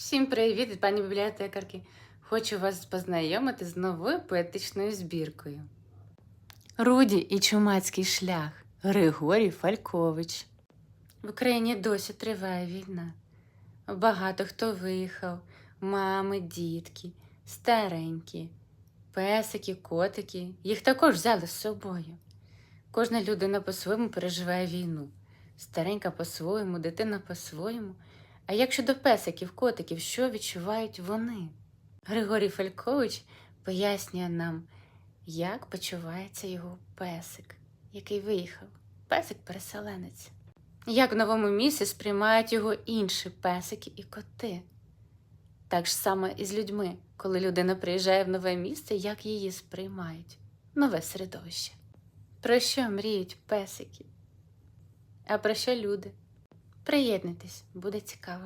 Всім привіт, пані бібліотекарки! Хочу вас познайомити з новою поетичною збіркою. Руді і чумацький шлях Григорій Фалькович. В Україні досі триває війна. Багато хто виїхав, мами, дітки, старенькі, песики, котики. Їх також взяли з собою. Кожна людина по-своєму переживає війну. Старенька по-своєму, дитина по-своєму. А як щодо песиків, котиків, що відчувають вони? Григорій Фалькович пояснює нам, як почувається його песик, який виїхав, песик-переселенець. Як в новому місці сприймають його інші песики і коти. Так ж саме і з людьми, коли людина приїжджає в нове місце, як її сприймають, нове середовище. Про що мріють песики? А про що люди? Приєднуйтесь, буде цікаво.